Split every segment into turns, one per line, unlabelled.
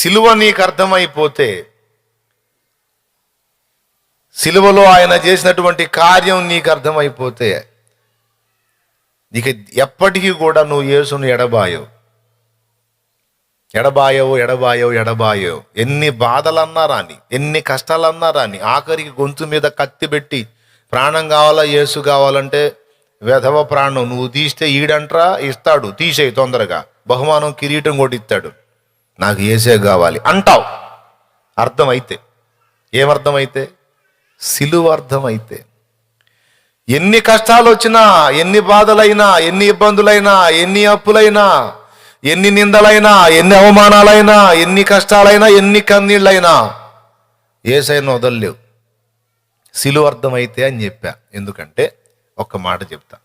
సిలువ నీకు అర్థమైపోతే సిలువలో ఆయన చేసినటువంటి కార్యం నీకు అర్థమైపోతే నీకు ఎప్పటికీ కూడా నువ్వు యేసును ఎడబాయవు. ఎడబాయవు ఎడబాయవు ఎడబాయవు. ఎన్ని బాధలన్నా రాని ఎన్ని కష్టాలన్నా రాని ఆఖరికి గొంతు మీద కత్తి పెట్టి ప్రాణం కావాలా యేసు కావాలంటే వెధవ ప్రాణం. నువ్వు తీస్తే ఈడంట్రా ఇస్తాడు తీసేయి తొందరగా. బహుమానం కిరీటం కూడా ఇస్తాడు నాకు ఏసే కావాలి అంటావు. అర్థమైతే. ఏమర్థమైతే? సిలువ అర్థమైతే ఎన్ని కష్టాలు వచ్చినా ఎన్ని బాధలైనా ఎన్ని ఇబ్బందులైనా ఎన్ని అప్పులైనా ఎన్ని నిందలైనా ఎన్ని అవమానాలైనా ఎన్ని కష్టాలైనా ఎన్ని కన్నీళ్ళైనా ఏసైనా వదలలేవు. సిలువ అర్థమైతే అని చెప్పా. ఎందుకంటే ఒక్క మాట చెప్తా.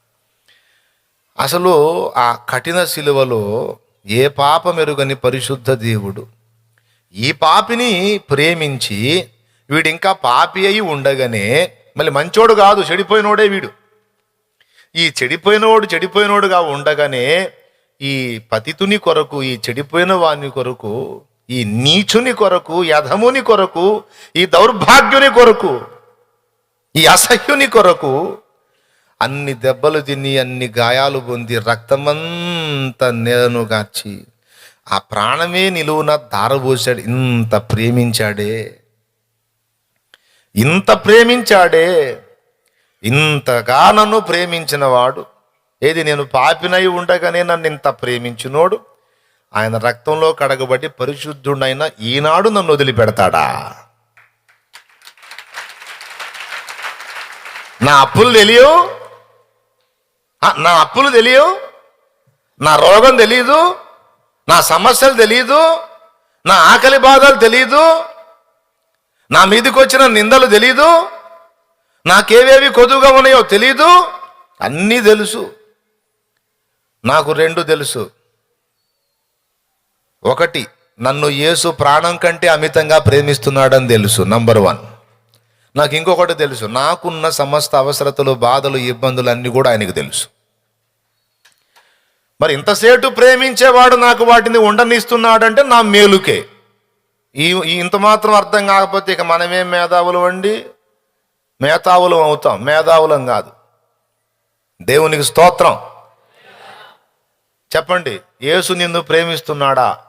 అసలు ఆ కఠిన సిలువలో ఏ పాప మెరుగని పరిశుద్ధ దేవుడు? ఈ పాపిని ప్రేమించి వీడింకా పాపి అయి ఉండగానే మళ్ళీ మంచోడు కాదు చెడిపోయినోడే వీడు. ఈ చెడిపోయినోడు చెడిపోయినోడుగా ఉండగానే ఈ పతితుని కొరకు ఈ చెడిపోయిన వాని కొరకు ఈ నీచుని కొరకు యధముని కొరకు ఈ దౌర్భాగ్యుని కొరకు ఈ అసహ్యుని కొరకు అన్ని దెబ్బలు తిని అన్ని గాయాలు పొంది రక్తమంతా నేలను గార్చి ఆ ప్రాణమే నిలువున దారబోసాడు ఇంత ప్రేమించాడే. ఇంత ప్రేమించాడే. ఇంతగా నన్ను ప్రేమించినవాడు. ఏది నేను పాపినై ఉండగానే నన్ను ఇంత ప్రేమించినోడు. ఆయన రక్తంలో కడగబడి పరిశుద్ధుడైన ఈనాడు నన్ను వదిలిపెడతాడా? నా అప్పులు తెలియవు. నా అప్పులు తెలియవు నా రోగం తెలియదు నా సమస్యలు తెలియదు నా ఆకలి బాధలు తెలియదు నా మీదకి వచ్చిన నిందలు తెలీదు నాకేవేవి కొదువుగా ఉన్నాయో తెలీదు అన్నీ తెలుసు. నాకు రెండు తెలుసు. ఒకటి నన్ను యేసు ప్రాణం కంటే అమితంగా ప్రేమిస్తున్నాడని తెలుసు నంబర్ వన్. నాకు ఇంకొకటి తెలుసు నాకున్న సమస్త అవసరతలు బాధలు ఇబ్బందులు అన్నీ కూడా ఆయనకు తెలుసు. మరి ఇంతసేటు ప్రేమించేవాడు నాకు వాటిని ఉండనిస్తున్నాడంటే నా మేలుకే. ఈ ఇంత మాత్రం అర్థం కాకపోతే ఇక మనమేం మేధావులు అండి? మేధావులం అవుతాం. మేధావులం కాదు. దేవునికి స్తోత్రం. చెప్పండి యేసు నిన్ను ప్రేమిస్తున్నాడా?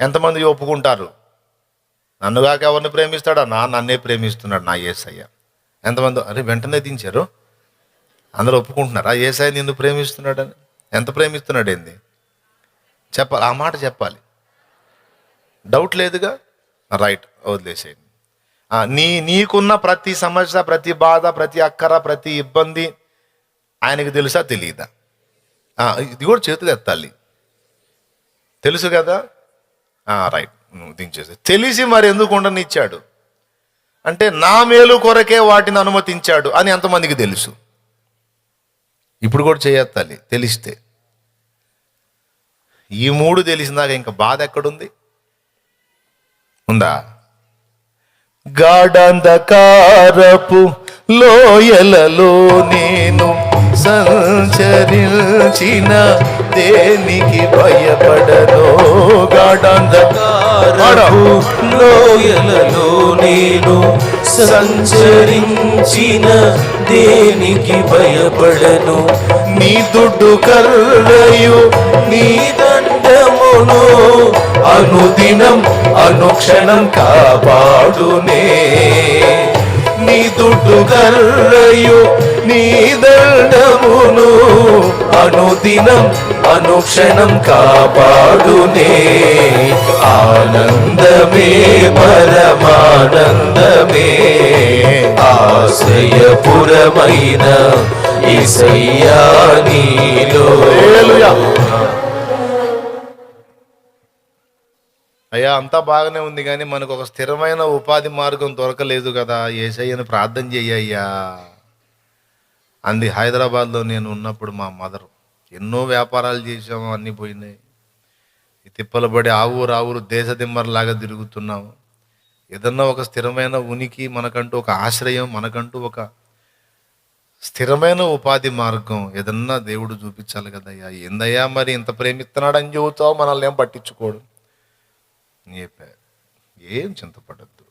ఎంతమంది ఒప్పుకుంటారు? నన్నుగాక ఎవరిని ప్రేమిస్తాడా? నా నన్నే ప్రేమిస్తున్నాడు నా ఏసయ్య. ఎంతమంది? అరే వెంటనే దించారు. అందరూ ఒప్పుకుంటున్నారా? ఏసయ్య నిన్ను ప్రేమిస్తున్నాడని? ఎంత ప్రేమిస్తున్నాడు ఏంది చెప్పాలి ఆ మాట చెప్పాలి. డౌట్ లేదుగా? రైట్ వదిలేసేయండి. నీ నీకున్న ప్రతి సమస్య ప్రతి బాధ ప్రతి అక్కర ప్రతి ఇబ్బంది ఆయనకు తెలుసా? తెలియదా ఇది కూడా చేతులు ఎత్తాలి. తెలుసు కదా? రైట్ నువ్వు దించేసి తెలిసి మరి ఎందుకు ఉండనిచ్చాడు? అంటే నా మేలు కొరకే వాటిని అనుమతించాడు అని ఎంతమందికి తెలుసు? ఇప్పుడు కూడా చేయెత్తాలి తెలిస్తే. ఈ మూడు తెలిసినాక ఇంకా బాధ ఎక్కడుంది? ఉందా? గాఢంధకారపు లోయలలో నేను సంచరించిన దేనికి భయపడను? గాఢంధకారపు
లోయలలో నేను సంచరించిన దేనికి భయపడను?
నీ దుడ్డు కర్రయు నీ
నీ
అనుదినం అనుక్షణం కాపాడునే. నీ దుడ్డు కర్రయు నీ దండమును అనుదినం అనుక్షణం కాపాడునే. ఆనందమే పరమానందమే.
ఆశ్రయపురమైన ఇసయ్యా నీలో.
అయ్యా అంతా బాగానే ఉంది కానీ మనకు ఒక స్థిరమైన ఉపాధి మార్గం దొరకలేదు కదా ఏసయ్యను ప్రార్థన చెయ్యయ్యా అంది హైదరాబాద్లో నేను ఉన్నప్పుడు మా మదరు. ఎన్నో వ్యాపారాలు చేసాము అన్నీ పోయినాయి. ఈ తిప్పలు పడి ఆ ఊరు ఆ ఊరు దేశ తిరుగుతున్నాము. ఏదన్నా ఒక స్థిరమైన ఉనికి మనకంటూ ఒక ఆశ్రయం మనకంటూ ఒక స్థిరమైన ఉపాధి మార్గం ఏదన్నా దేవుడు చూపించాలి కదయ్యా ఏందయ్యా మరి ఇంత ప్రేమిస్తున్నాడని చెబుతావు మనల్ని ఏం పట్టించుకోడు. చెప్పా. ఏం చింతపడద్దు.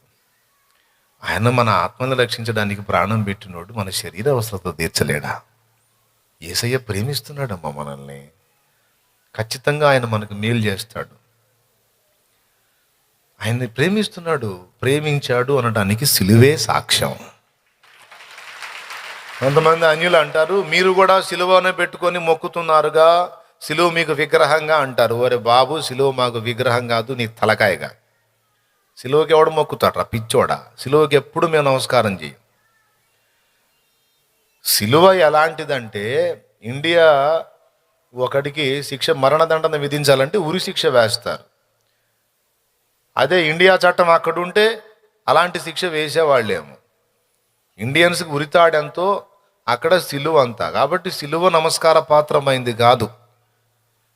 ఆయన మన ఆత్మను రక్షించడానికి ప్రాణం పెట్టినోడు మన శరీర అవసరత తీర్చలేడా? ఏసయ్య ప్రేమిస్తున్నాడమ్మా మనల్ని. ఖచ్చితంగా ఆయన మనకు మేలు చేస్తాడు. ఆయన్ని ప్రేమిస్తున్నాడు ప్రేమించాడు అనడానికి సిలువే సాక్ష్యం. కొంతమంది అన్యులు అంటారు మీరు కూడా సిలువనే పెట్టుకొని మొక్కుతున్నారుగా సిలువ మీకు విగ్రహంగా అంటారు. ఒరే బాబు సిలువ మాకు విగ్రహం కాదు నీ తలకాయగా. సిలువకి ఎవడు మొక్కుతాడ్రా? పిచ్చోడా? సిలువకి ఎప్పుడు మేము నమస్కారం చేయం? సిలువ ఎలాంటిదంటే ఇండియా ఒకడికి శిక్ష మరణదండన విధించాలంటే ఉరి శిక్ష వేస్తారు. అదే ఇండియా చట్టం అక్కడ ఉంటే అలాంటి శిక్ష వేసేవాళ్ళేమో. ఇండియన్స్కి ఉరితాడెంతో అక్కడ సిలువ అంతా. కాబట్టి సిలువ నమస్కార పాత్రమైంది కాదు.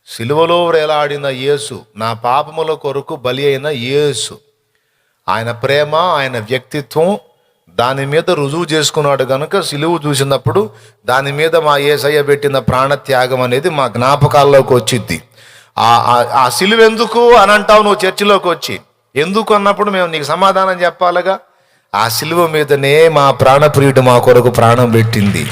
సిలువలో వేలాడిన యేసు నా పాపముల కొరకు బలి అయిన యేసు. ఆయన ప్రేమ ఆయన వ్యక్తిత్వం దాని మీద రుజువు చేసుకున్నాడు కనుక సిలువు చూసినప్పుడు దాని మీద మా ఏసయ్య పెట్టిన ప్రాణత్యాగం అనేది మా జ్ఞాపకాల్లోకి వచ్చింది ఆ సిలువ ఎందుకు అని అంటావు నువ్వు చర్చిలోకి వచ్చి? ఎందుకు అన్నప్పుడు మేము నీకు సమాధానం చెప్పాలిగా? ఆ సిలువ మీదనే మా ప్రాణప్రియుడు మా కొరకు ప్రాణం పెట్టింది.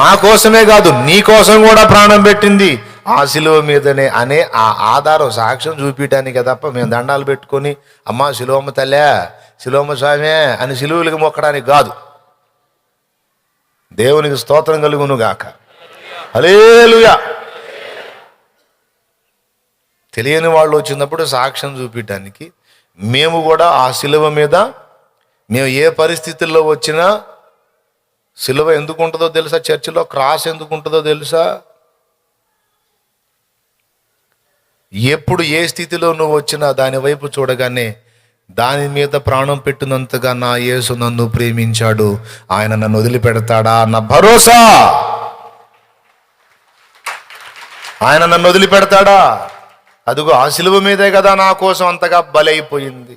మా కోసమే కాదు నీ కోసం కూడా ప్రాణం పెట్టింది. ఆ సిలువ మీదనే అనే ఆ ఆధారం సాక్ష్యం చూపించడానికే తప్ప మేము దండాలు పెట్టుకొని అమ్మా సిలువమ్మ తల్లే శిలోమ స్వామి అని శిలువులకి మొక్కడానికి కాదు. దేవునికి స్తోత్రం కలుగును గాక హల్లెలూయా. తెలియని వాళ్ళు వచ్చినప్పుడు సాక్ష్యం చూపించడానికి మేము కూడా ఆ సిలువ మీద మేము ఏ పరిస్థితుల్లో వచ్చినా సిలువ ఎందుకు ఉంటుందో తెలుసా? చర్చిలో క్రాస్ ఎందుకు ఉంటుందో తెలుసా? ఎప్పుడు ఏ స్థితిలో నువ్వు వచ్చినా దాని వైపు చూడగానే దాని మీద ప్రాణం పెట్టినంతగా నా యేసు నన్ను ప్రేమించాడు. ఆయన నన్ను వదిలిపెడతాడా అన్న భరోసా! ఆయన నన్ను వదిలిపెడతాడా? అదిగో ఆ సిలువ మీదే కదా నా కోసం అంతగా బలైపోయింది.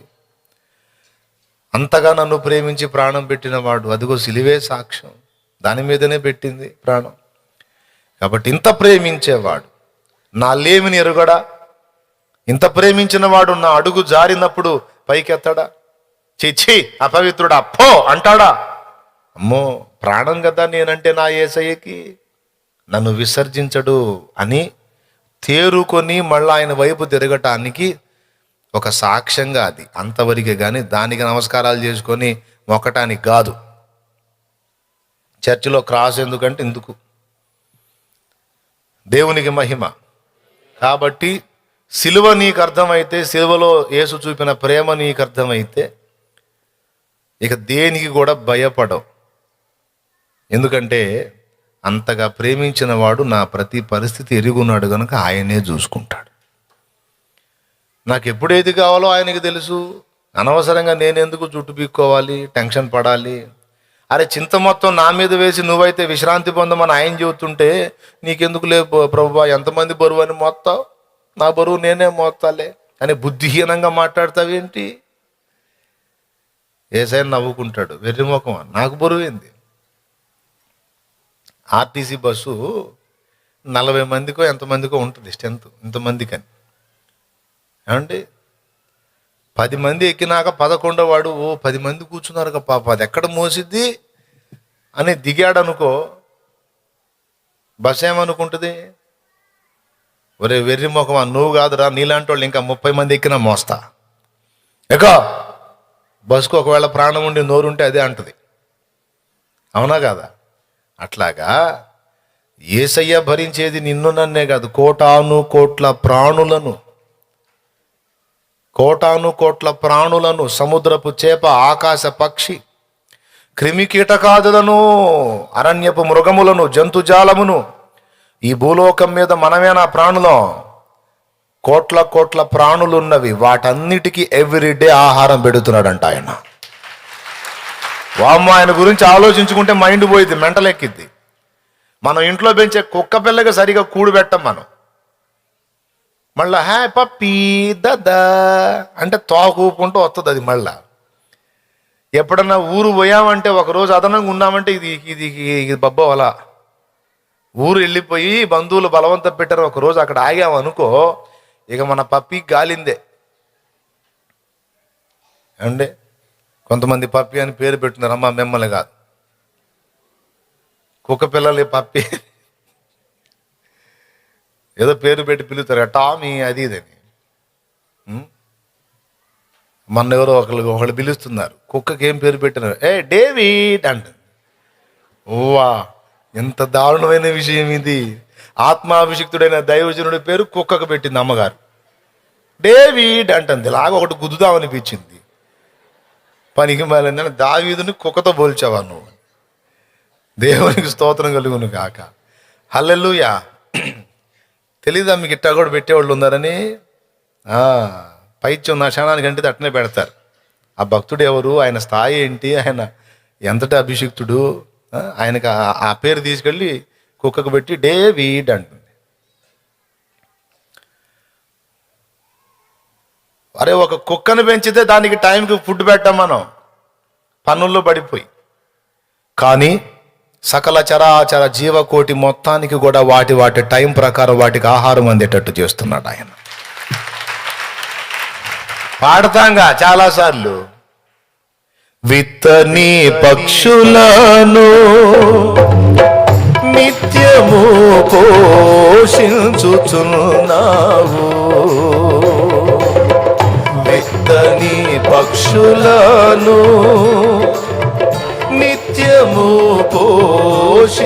అంతగా నన్ను ప్రేమించి ప్రాణం పెట్టినవాడు అదిగో సిలివే సాక్ష్యం. దాని మీదనే పెట్టింది ప్రాణం. కాబట్టి ఇంత ప్రేమించేవాడు నా లేమిని ఎరుగడా? ఇంత ప్రేమించిన వాడు నా అడుగు జారినప్పుడు పైకెత్తడా? చిచ్చి అపవిత్రుడా అప్పో అంటాడా? అమ్మో ప్రాణం కదా నేనంటే నా ఏసయ్యకి. నన్ను విసర్జించడు అని తేరుకొని మళ్ళీ ఆయన వైపు తిరగటానికి ఒక సాక్ష్యంగా అది. అంతవరకే కానీ దానికి నమస్కారాలు చేసుకొని మొక్కటానికి కాదు. చర్చిలో క్రాస్ ఎందుకంటే ఎందుకు దేవునికి మహిమ. కాబట్టి సిలువ నీకు అర్థమైతే సిలువలో యేసు చూపిన ప్రేమ నీకు అర్థమైతే ఇక దేనికి కూడా భయపడవు. ఎందుకంటే అంతగా ప్రేమించిన వాడు నా ప్రతి పరిస్థితి ఎరుగున్నాడు కనుక ఆయనే చూసుకుంటాడు. నాకు ఎప్పుడు ఏది కావాలో ఆయనకి తెలుసు. అనవసరంగా నేను ఎందుకు జుట్టు పీక్కోవాలి టెన్షన్ పడాలి? అరే చింత మొత్తం నా మీద వేసి నువ్వైతే విశ్రాంతి పొందమని ఆయన చెబుతుంటే నీకెందుకు లే ప్రభు ఎంతమంది బరువు అని మోస్తావు నా బరువు నేనే మోస్తాలే అని బుద్ధిహీనంగా మాట్లాడతావేంటి? ఏసైనా నవ్వుకుంటాడు. వెర్రిముఖం నాకు బరువు ఏంది ఆర్టీసీ బస్సు నలభై మందికో ఎంతమందికో ఉంటుంది స్ట్రెంత్ ఇంతమందికని. ఏమండి? పది మంది ఎక్కినాక పదకొండో వాడు ఓ పది మంది కూర్చున్నారు పాప అది ఎక్కడ మోసిద్ది? అని దిగాడనుకో బస్ ఏమనుకుంటుంది? ఒరే వెర్రి ముఖమా నువ్వు కాదురా నీలాంటి వాళ్ళు ఇంకా ముప్పై మంది ఎక్కినా మోస్తా. ఎక్కో! బస్కు ఒకవేళ ప్రాణం ఉండి నోరుంటే అదే అంటది. అవునా కాదా? అట్లాగా ఏసయ్య భరించేది నిన్ను నన్నే కాదు కోటాను కోట్ల ప్రాణులను కోటాను కోట్ల ప్రాణులను సముద్రపు చేప ఆకాశ పక్షి క్రిమి కీటకాదులను అరణ్యపు మృగములను జంతుజాలమును ఈ భూలోకం మీద మనమేనా ప్రాణులం? కోట్ల కోట్ల ప్రాణులున్నవి వాటన్నిటికీ ఎవ్రీడే ఆహారం పెడుతున్నాడంట ఆయన. వామ్మ ఆయన గురించి ఆలోచించుకుంటే మైండ్ పోయింది మెంటలెక్కిద్ది. మనం ఇంట్లో పెంచే కుక్క పిల్లగా సరిగా కూడు పెట్టం మనం. మళ్ళా హే పప్పీ దద అంటే తోకూపుకుంటూ వస్తుంది అది మళ్ళా. ఎప్పుడన్నా ఊరు పోయామంటే ఒకరోజు అదనంగా ఉన్నామంటే ఇది ఇది ఇది బబ్బ అలా ఊరు వెళ్ళిపోయి బంధువులు బలవంతం పెట్టారు ఒకరోజు అక్కడ ఆగాం అనుకో ఇక మన పప్పి గాలిందే. అంటే కొంతమంది పప్పి అని పేరు పెట్టున్నారు అమ్మ మిమ్మల్ని కాదు. కుక్క పిల్లలు పప్పి. ఏదో పేరు పెట్టి పిలుస్తారు టామీ అది ఇదని మొన్న ఎవరో ఒకళ్ళు ఒకళ్ళు పిలుస్తున్నారు. కుక్కకి ఏం పేరు పెట్టినారు? ఏ డేవిడ్ అంట. ఓవా ఎంత దారుణమైన విషయం ఇది. ఆత్మాభిషిక్తుడైన దైవజనుడి పేరు కుక్కకు పెట్టింది అమ్మగారు. డేవిడ్ అంటుంది ఇలాగ ఒకటి గుద్దుదామనిపించింది. పనికి మాలిందని దావీదుని కుక్కతో పోల్చావా నువ్వు? దేవునికి స్తోత్రం కలుగును కాక హల్లెలూయా. తెలీదా మీకు ఇట్టా కూడా పెట్టేవాళ్ళు ఉన్నారని? ఆ, పైత్యం నా క్షణానికి అంటే అట్నే పెడతారు. ఆ భక్తుడు ఎవరు? ఆయన స్థాయి ఏంటి? ఆయన ఎంతటి అభిషిక్తుడు? ఆయనకు ఆయనకి ఆ- పేరు తీసుకెళ్ళి కుక్కకు పెట్టి డేవిడ్ అంటుంది. అరే ఒక కుక్కను పెంచితే దానికి టైంకి ఫుడ్ పెట్టాం మనం. పనుల్లో పడిపోయి. కానీ సకల చరాచర జీవకోటి మొత్తానికి కూడా వాటి వాటి టైం ప్రకారం వాటికి ఆహారం అందేటట్టు చేస్తున్నాడు ఆయన. పాడతాంగా చాలాసార్లు. విత్తని పక్షులను నిత్యము పోషించుచున్నావు. విత్తని పక్షులను నిత్యము పోషించుచున్నావు.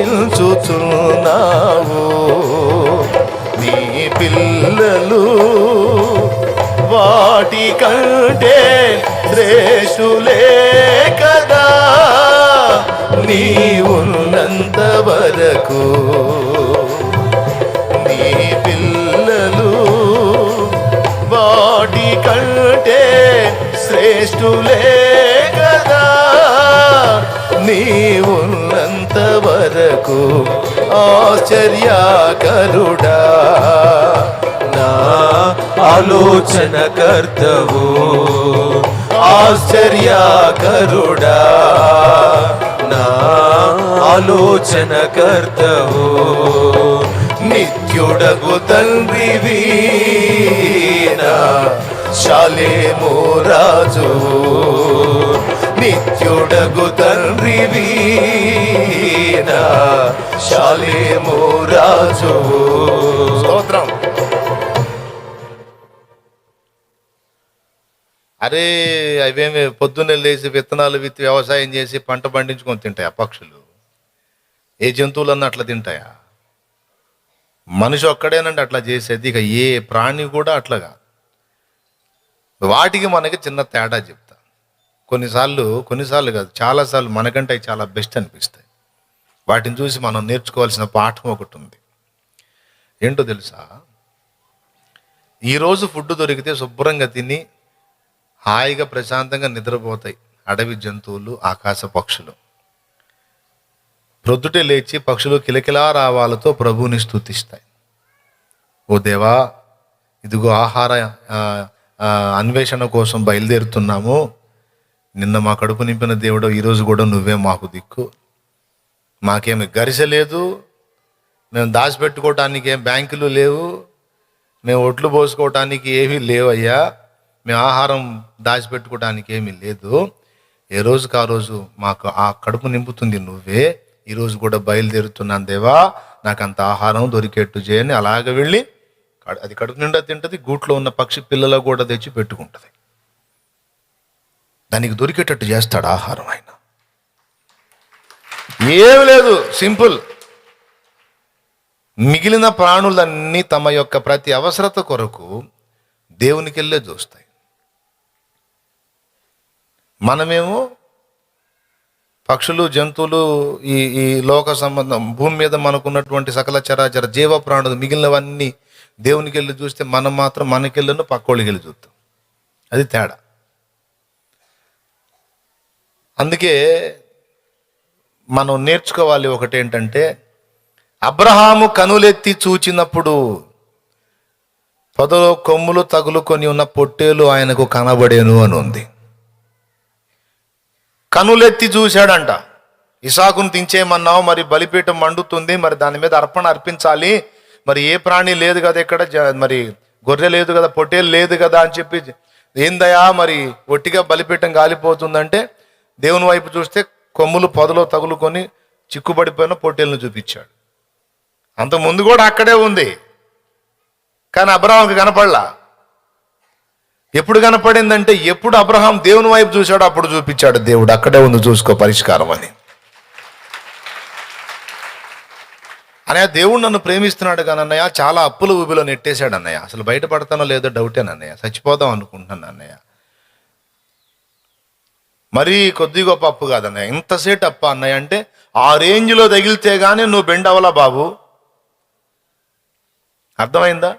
నీ పిల్లలు వాటి కంటే శ్రేషులే కదా. నీ ఉన్నంత వరకు నీ పిల్లలు వాటి కంటే శ్రేష్ఠులే నీవున్నంత వరకు ఆశ్చర్యాకరుడా.
నా ఆలోచన కర్తవు ఆశ్చర్యాకరుడా. నా ఆలోచన కర్తవు
నిత్యుడగు తండ్రివి నా శాలేమో రాజు. నిత్యుడగు తండ్రివి శాలేమో రాజు స్తోత్రం. అరే అవేమి పొద్దున్నే లేచి విత్తనాలు విత్తి వ్యవసాయం చేసి పంట పండించుకొని తింటాయా పక్షులు? ఏ జంతువులన్నా అట్లా తింటాయా? మనిషి ఒక్కడేనండి అట్లా చేసేది. ఇక ఏ ప్రాణి కూడా అట్లాగా వాటికి మనకి చిన్న తేడా చెప్పు. కొన్నిసార్లు కొన్నిసార్లు కాదు చాలాసార్లు మనకంటే చాలా బెస్ట్ అనిపిస్తాయి. వాటిని చూసి మనం నేర్చుకోవాల్సిన పాఠం ఒకటి ఉంది. ఏంటో తెలుసా? ఈరోజు ఫుడ్ దొరికితే శుభ్రంగా తిని హాయిగా ప్రశాంతంగా నిద్రపోతాయి అడవి జంతువులు ఆకాశ పక్షులు. ప్రొద్దుటే లేచి పక్షులు కిలకిలా రావాలతో ప్రభువుని స్థుతిస్తాయి ఓ దేవా ఇదిగో ఆహార అన్వేషణ కోసం బయలుదేరుతున్నాము. నిన్న మా కడుపు నింపిన దేవుడు ఈరోజు కూడా నువ్వే మాకు దిక్కు. మాకేమి గరిసె లేదు మేము దాచిపెట్టుకోవటానికి ఏం బ్యాంకులు లేవు. మేము ఒట్లు పోసుకోవటానికి ఏమీ లేవయ్యా. మేము ఆహారం దాచిపెట్టుకోవటానికి ఏమీ లేదు. ఏ రోజుకి ఆ రోజు మాకు ఆ కడుపు నింపుతుంది నువ్వే. ఈరోజు కూడా బయలుదేరుతున్నాను దేవా. నాకు అంత ఆహారం దొరికేట్టు చేయని అలాగ వెళ్ళి అది కడుపు నిండా తింటది గూట్లో ఉన్న పక్షి పిల్లలకు కూడా తెచ్చి పెట్టుకుంటుంది. దానికి దొరికేటట్టు చేస్తాడు ఆహారం ఆయన? ఏమి లేదు సింపుల్. మిగిలిన ప్రాణులన్నీ తమ యొక్క ప్రతి అవసరత కొరకు దేవునికి వెళ్ళే చూస్తాయి మనమేమో పక్షులు జంతువులు ఈ ఈ లోక సంబంధం భూమి మీద మనకున్నటువంటి సకల చరాచర జీవ ప్రాణులు మిగిలినవన్నీ దేవునికి వెళ్ళి చూస్తే మనం మాత్రం మనకెళ్ళను పక్కోళ్ళకి వెళ్ళి చూస్తాం అది తేడా. అందుకే మనం నేర్చుకోవాలి ఒకటి ఏంటంటే అబ్రహాము కనులెత్తి చూచినప్పుడు పొదలో కొమ్ములు తగులుకొని ఉన్న పొట్టేలు ఆయనకు కనబడేను అని ఉంది. కనులెత్తి చూశాడంట ఇసాకును దించేయమన్నావు మరి బలిపీఠం మండుతుంది మరి దాని మీద అర్పణ అర్పించాలి మరి ఏ ప్రాణి లేదు కదా ఇక్కడ జ- మరి గొర్రె లేదు కదా పొట్టేలు లేదు కదా అని చెప్పి ఏందయా మరి ఒట్టిగా బలిపీఠం గాలిపోతుందంటే దేవుని వైపు చూస్తే కొమ్ములు పొదలో తగులుకొని చిక్కుపడిపోయిన పొట్టేలను చూపించాడు. అంత ముందు కూడా అక్కడే ఉంది. కానీ అబ్రహాంకి కనపడలా. ఎప్పుడు కనపడిందంటే ఎప్పుడు అబ్రహాం దేవుని వైపు చూశాడో అప్పుడు చూపించాడు దేవుడు. అక్కడే ఉంది చూసుకో పరిష్కారం అని. అన్నయ్య దేవుడు నన్ను ప్రేమిస్తున్నాడు కానీ అన్నయ్య చాలా అప్పుల ఊబిలో నెట్టేశాడు అన్నయ్య. అసలు బయటపడతానో లేదో డౌటే అన్నయ్య. చచ్చిపోదాం అనుకుంటున్నాను అన్నయ్య. మరీ కొద్ది గొప్ప అప్పు కాదన్నయ్య. ఇంతసేటు అప్ప అన్నయ్య అంటే ఆ రేంజ్లో తగిలితే గానీ నువ్వు బెండ్ అవ్వలా బాబు. అర్థమైందా?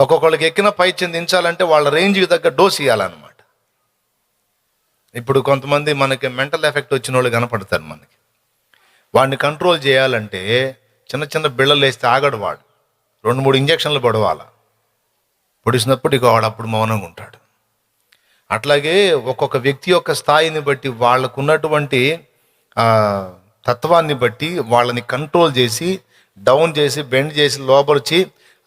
ఒక్కొక్కళ్ళకి ఎక్కిన పై చెందించాలంటే వాళ్ళ రేంజ్కి తగ్గ డోస్ ఇవ్వాలన్నమాట ఇప్పుడు కొంతమంది మనకి మెంటల్ ఎఫెక్ట్ వచ్చిన వాళ్ళు కనపడతారు మనకి. వాడిని కంట్రోల్ చేయాలంటే చిన్న చిన్న బిళ్ళలు వేస్తే ఆగడు వాడు. రెండు మూడు ఇంజక్షన్లు పడవాల. పొడిచినప్పుడు ఇక వాడు అప్పుడు మౌనంగా ఉంటాడు. అట్లాగే ఒక్కొక్క వ్యక్తి యొక్క స్థాయిని బట్టి వాళ్ళకు ఉన్నటువంటి తత్వాన్ని బట్టి వాళ్ళని కంట్రోల్ చేసి డౌన్ చేసి బెండ్ చేసి లోపలిచి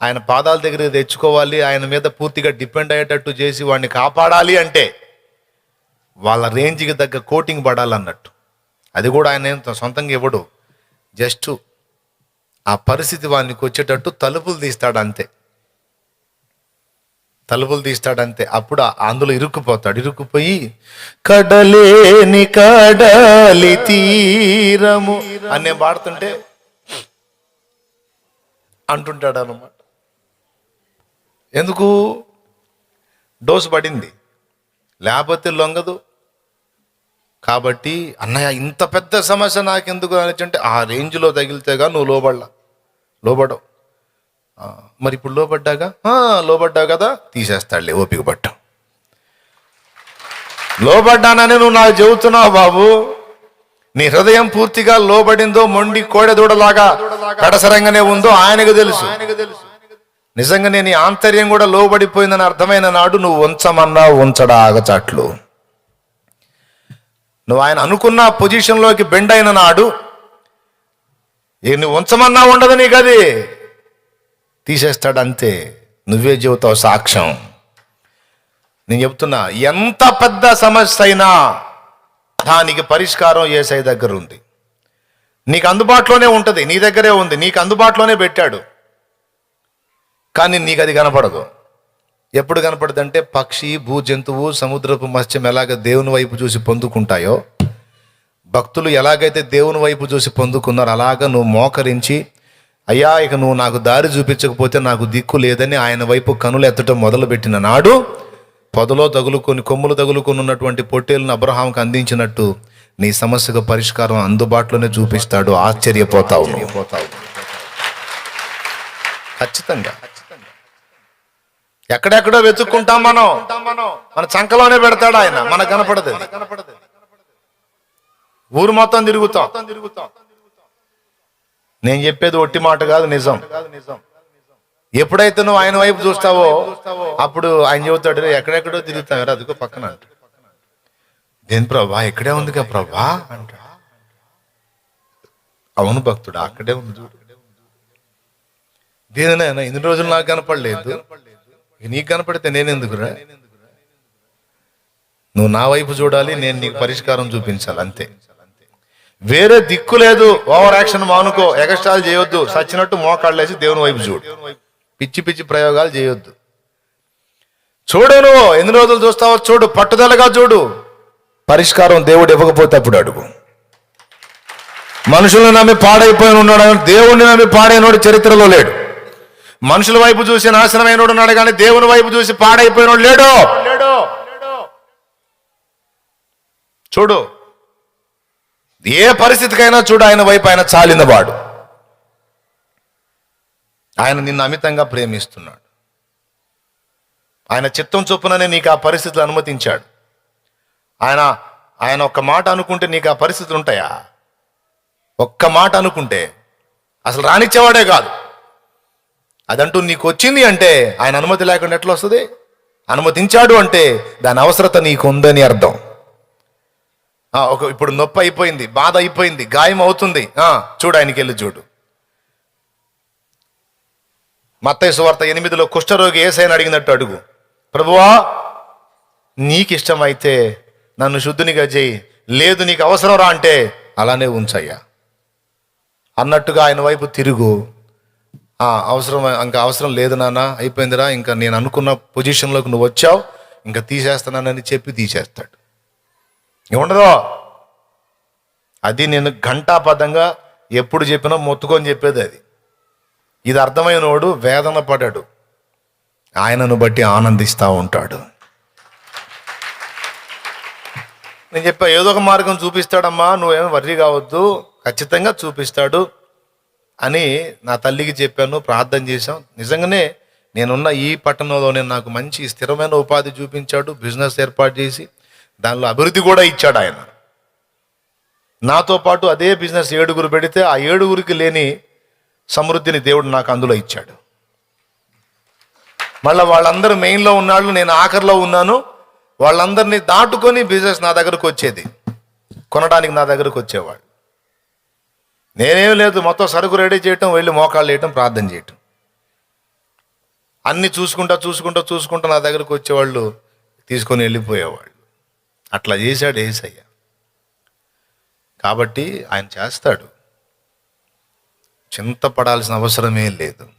ఆయన పాదాల దగ్గర తెచ్చుకోవాలి ఆయన మీద పూర్తిగా డిపెండ్ అయ్యేటట్టు చేసి వాడిని కాపాడాలి అంటే వాళ్ళ రేంజ్కి తగ్గ కోటింగ్ పడాలన్నట్టు. అది కూడా ఆయన ఏం సొంతంగా ఇవ్వడు. జస్ట్ ఆ పరిస్థితి వానికి వచ్చేటట్టు తలుపులు తీస్తాడు అంతే. తలుపులు తీస్తాడు అంతే అప్పుడు అందులో ఇరుక్కుపోతాడు. ఇరుక్కుపోయి కడలేని కడలి తీరము అని నేను పాడుతుంటే అంటుంటాడు అనమాట ఎందుకు? డోసు పడింది. లేకపోతే లొంగదు. కాబట్టి అన్నయ్య ఇంత పెద్ద సమస్య నాకెందుకు? అని ఆ రేంజ్లో తగిలితేగా నువ్వు లోబడలా. లోబడవు. మరి ఇప్పుడు లోబడ్డాగా? "ఆ, లోబడ్డావు కదా? తీసేస్తాడులే ఓపిక పట్టు. లోబడ్డానని నువ్వు నాకు చెబుతున్నావు బాబు. నీ హృదయం పూర్తిగా లోబడిందో మొండి కోడెదూడలాగా కడసరంగానే ఉందో ఆయనకు తెలుసు. నిజంగా నేను ఈ ఆంతర్యం కూడా లోబడిపోయిందని అర్థమైన నాడు నువ్వు ఉంచమన్నా ఉంచడా ఆగచాట్లు నువ్వు ఆయన అనుకున్న పొజిషన్లోకి బెండ్ అయిన నాడు ఏ నువ్వు ఉంచమన్నా ఉండదు నీకు అది తీసేస్తాడు అంతే నువ్వే చెబుతావు సాక్ష్యం. నేను చెప్తున్నా ఎంత పెద్ద సమస్య అయినా దానికి పరిష్కారం ఏసై దగ్గర ఉంది నీకు అందుబాటులోనే ఉంటుంది నీ దగ్గరే ఉంది నీకు అందుబాటులోనే పెట్టాడు. కానీ నీకు అది కనపడదు. ఎప్పుడు కనపడదంటే పక్షి భూ జంతువు సముద్రపు మత్స్యం ఎలాగ దేవుని వైపు చూసి పొందుకుంటాయో భక్తులు ఎలాగైతే దేవుని వైపు చూసి పొందుకున్నారో అలాగ నువ్వు మోకరించి అయ్యా ఇక నువ్వు నాకు దారి చూపించకపోతే నాకు దిక్కు లేదని ఆయన వైపు కనులు ఎత్తడం మొదలుపెట్టిన నాడు పొదలో తగులుకొని కొమ్ములు తగులుకొని ఉన్నటువంటి పొట్టేలను అబ్రహాంకి అందించినట్టు నీ సమస్యకు పరిష్కారం అందుబాటులోనే చూపిస్తాడు. ఆశ్చర్యపోతావు నువ్వు. ఖచ్చితంగా. ఎక్కడెక్కడో వెతుక్కుంటాం మనం. మన చంకలోనే పెడతాడు ఆయన. మనకు కనపడదు. ఊరు మొత్తం తిరుగుతాం. నేను చెప్పేది ఒట్టి మాట కాదు నిజం. ఎప్పుడైతే నువ్వు ఆయన వైపు చూస్తావో అప్పుడు ఆయన చెబుతాడు ఎక్కడెక్కడో తిరుగుతావు అదిగో పక్కన దేని ప్రభా? ఇక్కడే ఉందిగా ప్రభా? అంట అవును భక్తుడు అక్కడే ఉంది చూడు. దేనినైనా ఇన్ని రోజులు నాకు కనపడలేదు. నీకు కనపడితే నేనెందుకురా నువ్వు నా వైపు చూడాలి నేను నీకు పరిష్కారం చూపించాలి అంతే. వేరే దిక్కు లేదు. Over action మానుకో. ఎగస్ట్రాలు చేయొద్దు. సచ్చినట్టు మోకాళ్ళేసి దేవుని వైపు చూడు. పిచ్చి పిచ్చి ప్రయోగాలు చేయొద్దు. చూడు నువ్వు ఎన్ని రోజులు చూస్తావో చూడు. పట్టుదలగా చూడు. పరిష్కారం దేవుడు ఇవ్వకపోతే అప్పుడు అడుగు. మనుషులను నమ్మి పాడైపోయిన ఉన్నాడు. దేవుణ్ణి నమ్మి పాడైనోడు చరిత్రలో లేడు. మనుషుల వైపు చూసి నాశనమైనోడు ఉన్నాడు కానీ దేవుని వైపు చూసి పాడైపోయినోడు లేడు. చూడు. ఏ పరిస్థితికైనా చూడు ఆయన వైపు ఆయన చాలినవాడు. ఆయన నిన్ను అమితంగా ప్రేమిస్తున్నాడు. ఆయన చిత్తం చొప్పుననే నీకు ఆ పరిస్థితులు అనుమతించాడు. ఆయన ఆయన ఒక్క మాట అనుకుంటే నీకు ఆ పరిస్థితులు ఉంటాయా? ఒక్క మాట అనుకుంటే అసలు రానిచ్చేవాడే కాదు. అదంటూ నీకు వచ్చింది అంటే ఆయన అనుమతి లేకుండా ఎట్లా వస్తుంది? అనుమతించాడు అంటే దాని అవసరత నీకు ఉందని అర్థం. ఒక ఇప్పుడు నొప్పి అయిపోయింది బాధ అయిపోయింది గాయం అవుతుంది. చూడు ఆయనకి వెళ్ళి చూడు. మత్తయి సువార్త ఎనిమిదిలో కుష్ఠరోగి ఏసైని అడిగినట్టు అడుగు. ప్రభువా నీకు ఇష్టమైతే నన్ను శుద్ధునిగా చేయి లేదు నీకు అవసరం రా అంటే అలానే ఉంచయ్యా. అన్నట్టుగా ఆయన వైపు తిరుగు. అవసరం ఇంకా అవసరం లేదు నాన్న అయిపోయిందిరా ఇంకా నేను అనుకున్న పొజిషన్లోకి నువ్వు వచ్చావు ఇంకా తీసేస్తున్నానని చెప్పి తీసేస్తాడు. ఏముండదో? అది నేను ఘంటాపదంగా ఎప్పుడు చెప్పినా మొత్తుకొని చెప్పేది అది. ఇది అర్థమైనోడు వేదన పడాడు. ఆయనను బట్టి ఆనందిస్తూ ఉంటాడు. నేను చెప్పా ఏదో ఒక మార్గం చూపిస్తాడమ్మా నువ్వేమి వర్రీ కావద్దు ఖచ్చితంగా చూపిస్తాడు అని నా తల్లికి చెప్పాను ప్రార్థన చేశాం. నిజంగానే నేనున్న ఈ పట్టణంలోనే నాకు మంచి స్థిరమైన ఉపాధి చూపించాడు బిజినెస్ ఏర్పాటు చేసి దానిలో అభివృద్ధి కూడా ఇచ్చాడు ఆయన. నాతో పాటు అదే బిజినెస్ ఏడుగురు పెడితే ఆ ఏడుగురికి లేని సమృద్ధిని దేవుడు నాకు అందులో ఇచ్చాడు. మళ్ళీ వాళ్ళందరూ మెయిన్లో ఉన్నాళ్ళు నేను ఆఖరిలో ఉన్నాను. వాళ్ళందరినీ దాటుకొని బిజినెస్ నా దగ్గరకు వచ్చేది. కొనడానికి నా దగ్గరకు వచ్చేవాడు. నేనేం లేదు మొత్తం సరుకు రెడీ చేయటం వెళ్ళి మోకాళ్ళు వేయటం ప్రార్థన చేయటం. అన్ని చూసుకుంటా చూసుకుంటా చూసుకుంటా నా దగ్గరకు వచ్చేవాళ్ళు తీసుకొని వెళ్ళిపోయేవాళ్ళు. అట్లా చేశాడు ఏసయ్య. కాబట్టి ఆయన చేస్తాడు. చింతపడాల్సిన అవసరమే లేదు.